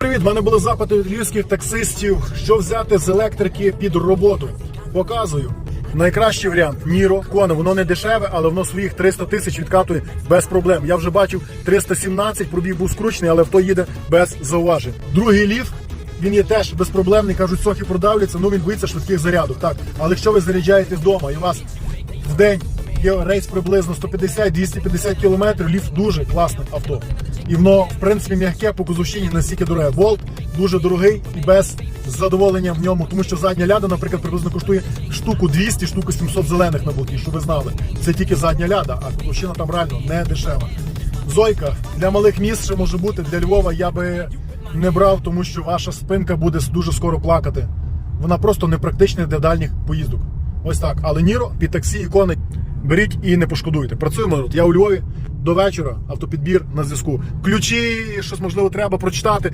Привіт, в мене були запити від львівських таксистів, що взяти з електрики під роботу. Показую. Найкращий варіант Ніро Коне. Воно не дешеве, але воно своїх 300 тисяч відкатує без проблем. Я вже бачив 317, пробіг був скручений, але авто їде без зауважень. Другий ліфт. Він є теж безпроблемний, кажуть, сохи продавляться, ну він боїться швидких зарядок. Так, але якщо ви заряджаєте вдома і у вас в день є рейс приблизно 150-250 кілометрів, ліфт дуже класне авто. І воно, в принципі, м'яке по кузовщині настільки дороге. Волт дуже дорогий і без задоволення в ньому, тому що задня ляда, наприклад, приблизно коштує штуку 200, штуку 700 зелених на болті, щоб ви знали. Це тільки задня ляда, а кузовщина там реально не дешева. Зойка для малих міст ще може бути. Для Львова я би не брав, тому що ваша спинка буде дуже скоро плакати. Вона просто непрактична для дальніх поїздок. Ось так. Але Ніро під таксі ікони беріть і не пошкодуйте. Працюємо тут. Я у Львові до вечора. Автопідбір на зв'язку. Ключі, щось можливо треба прочитати.